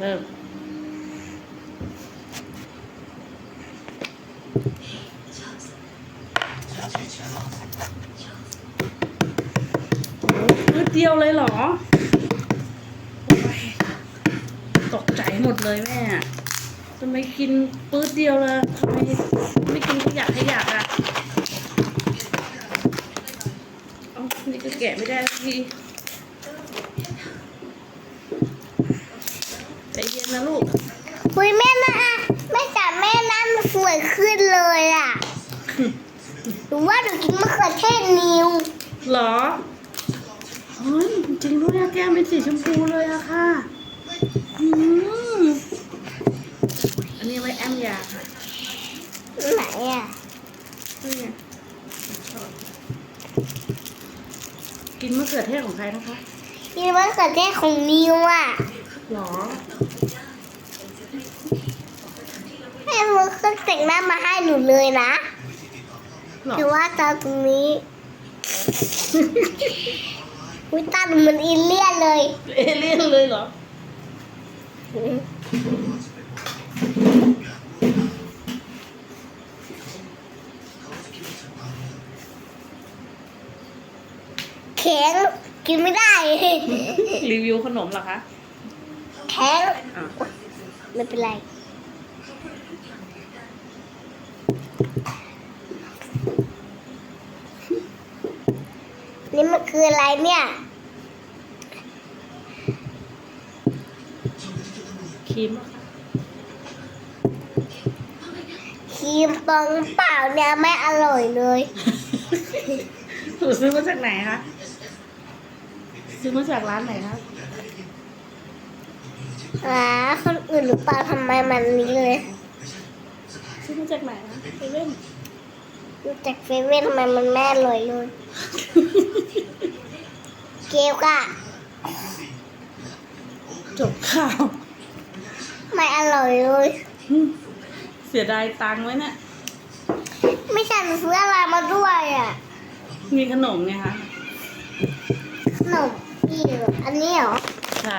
เริ่มโอ้พืดเดียวเลยเหรอ ตกใจหมดเลยแม่ทำไมกินปื๊ดเดียวเลยทำไมไม่กินขยะขยะอะ เอ้านี่ก็แกะไม่ได้ทีใจเย็ นนะลูกคุยแม่นะแม่จ๋าแม่น้ำมันสวยขึ้นเลยอะหรือว่าหนูกินมะเขือเทศนิวเหรอเฮ้ยจริงด้วยอะแก้มเป็นสีชมพูเลยอะค่ะอืมอันนี้ไว้แอมยาค่ะไหนอะนี่ไงกินมะเขือเทศของใครนะคะกินมะเขือเทศของนิวอะ หรอแม่มือเครื่องแต่งหน้ามาให้หนูเลยนะหรอแต่ว่าตาตรงนี้วิตาหนูเหมันอินเลียนเลย เอเลี่ยนเลยเหรอ แข็งกินไม่ได้ รีวิวขนมเหรอคะ แข็งอะไม่เป็นไรนี่มันคืออะไรเนี่ยครีมเหรอคะครีมปองเปล่าเนี่ยไม่อร่อยเลยหนูซื้อมาจากไหนคะ ซื้อมาจากร้านไหนคะ อ่าคนอื่นหรือเปล่าทำไมมันนี้เลยซื้อมาจากไหนคะเซเว่นรู้จักเซเว่นทำไมมันแม่อร่อยเลยเกลกะจบข่าว ไม่อร่อยเลย เสียดายตังค์ไว้เนี่ยไม่ใช่หนูซื้ออะไรมาด้วยอะ มีขนมไงคะขนมอีกเหรออันนี้เหรอ ใช่